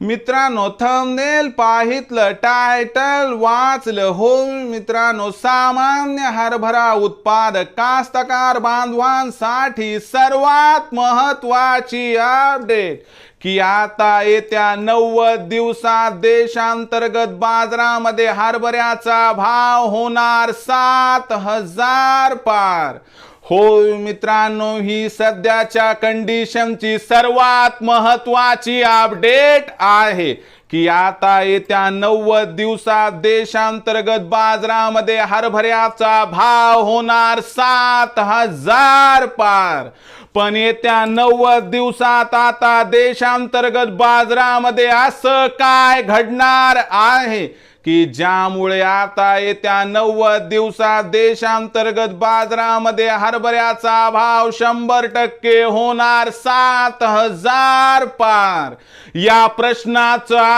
मित्रांनो thumbnail पाहितलं title वाचलं हो मित्रांनो सामान्य हरभरा उत्पादक कास्तकार बांधवांसाठी सर्वात महत्वाची अपडेट की आता येत्या नव्वद दिवसात देशांतर्गत बाजारामध्ये हरभऱ्याचा भाव होणार सात हजार पार. होय मित्रांनो ही सध्याच्या कंडिशनची सर्वात महत्वाची अपडेट आहे. की आता येत्या नव्वद दिवसात देशांतर्गत बाजारामध्ये हरभऱ्याचा भाव होणार सात हजार पार. पण येत्या नव्वद दिवसात आता देशांतर्गत बाजारामध्ये असं काय घडणार आहे? की ज्यामुळे आता येत्या नव्वद दिवसात देशांतर्गत बाजारामध्ये हरभऱ्याचा भाव शंभर टक्के होणार सात हजार पार? या प्रश्नाचं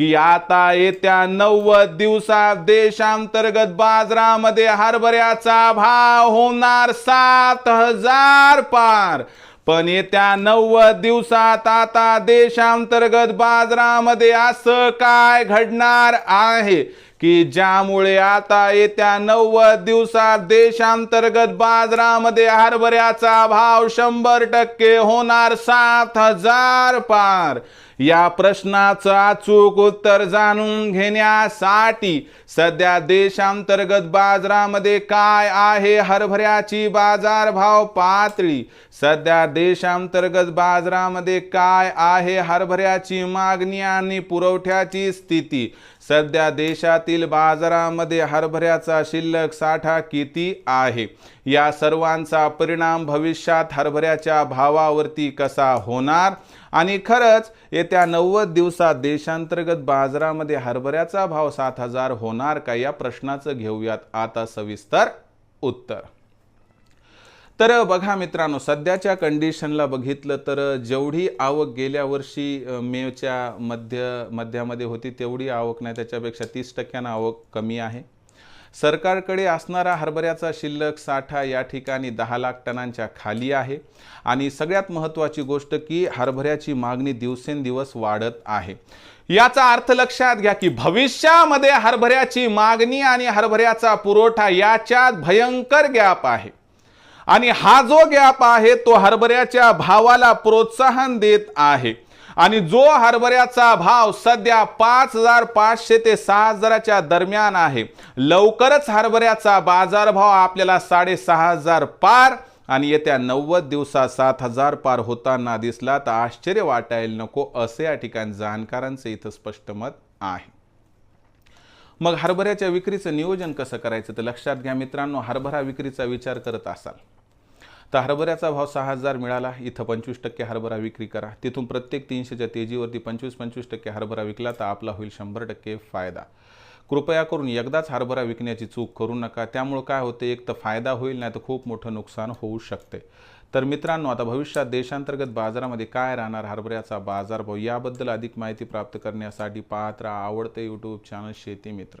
की आता येत्या नव्वद दिवसात देशांतर्गत बाजारामध्ये हरभऱ्याचा भाव होणार सात हजार पार. पण येत्या नव्वद दिवसात आता देशांतर्गत बाजारामध्ये असं काय घडणार आहे? की ज्यामुळे आता येत्या नव्वद दिवसात देशांतर्गत बाजारामध्ये हरभऱ्याचा भाव शंभर टक्के होणार सात हजार पार. या प्रश्नाचं अचूक उत्तर जाणून घेण्यासाठी सध्या देशांतर्गत बाजारामध्ये काय आहे? हरभऱ्याची बाजारभाव पातळी. सध्या देशांतर्गत बाजारामध्ये काय आहे? हरभऱ्याची मागणी आणि पुरवठ्याची स्थिती. सध्या देशातील बाजारामध्ये हरभऱ्याचा शिल्लक साठा किती आहे? या सर्वांचा परिणाम भविष्यात हरभऱ्याच्या भावावरती कसा होणार? आणि खरंच येत्या नव्वद दिवसात देशांतर्गत बाजारामध्ये हरभऱ्याचा भाव सात हजार होणार का? या प्रश्नाचं घेऊयात आता सविस्तर उत्तर. तर बघा मित्रांनो सध्याच्या कंडिशनला बघितलं तर जेवढी आवक गेल्या वर्षी मेच्या मध्य मध्यामध्ये होती तेवढी आवक नाही. त्याच्यापेक्षा तीस टक्क्यानं आवक कमी आहे. सरकारकडे असणारा हरभऱ्याचा शिल्लक साठा या ठिकाणी दहा लाख टनांच्या खाली आहे. आणि सगळ्यात महत्त्वाची गोष्ट की हरभऱ्याची मागणी दिवसेंदिवस वाढत आहे. याचा अर्थ लक्षात घ्या की भविष्यामध्ये हरभऱ्याची मागणी आणि हरभऱ्याचा पुरवठा याच्यात भयंकर गॅप आहे. आणि हा जो गॅप आहे तो हरभऱ्याच्या भावाला प्रोत्साहन देत आहे. आणि जो हरभऱ्याचा भाव सध्या पाच हजार पाचशे ते सहा हजाराच्या दरम्यान आहे. लवकरच हरभऱ्याचा बाजारभाव आपल्याला साडेसहा हजार पार आणि येत्या नव्वद दिवसात सात हजार पार होताना दिसला तर आश्चर्य वाटायला नको असे या ठिकाणी जाणकारांचं इथं स्पष्ट मत आहे. मग हरभऱ्याच्या विक्रीचं नियोजन कसं करायचं तर लक्षात घ्या मित्रांनो. हरभरा विक्रीचा विचार करत असाल. तर हरभऱ्याचा भाव सहा हजार मिळाला. इथं पंचवीस टक्के हरभरा विक्री करा. तिथून प्रत्येक तीनशेच्या तेजीवरती पंचवीस पंचवीस टक्के हरभरा विकला तर आपला होईल शंभर टक्के फायदा. कृपया करून एकदाच हरभरा विकण्याची चूक करू नका. त्यामुळं काय होते एक तर फायदा होईल नाही तर खूप मोठं नुकसान होऊ शकते. तर मित्रांनो आता भविष्यात देशांतर्गत बाजारामध्ये काय राहणार? हरभऱ्याचा बाजारभाव याबद्दल अधिक माहिती प्राप्त करण्यासाठी पाहत राहा आवडते यूट्यूब चॅनल शेती मित्र.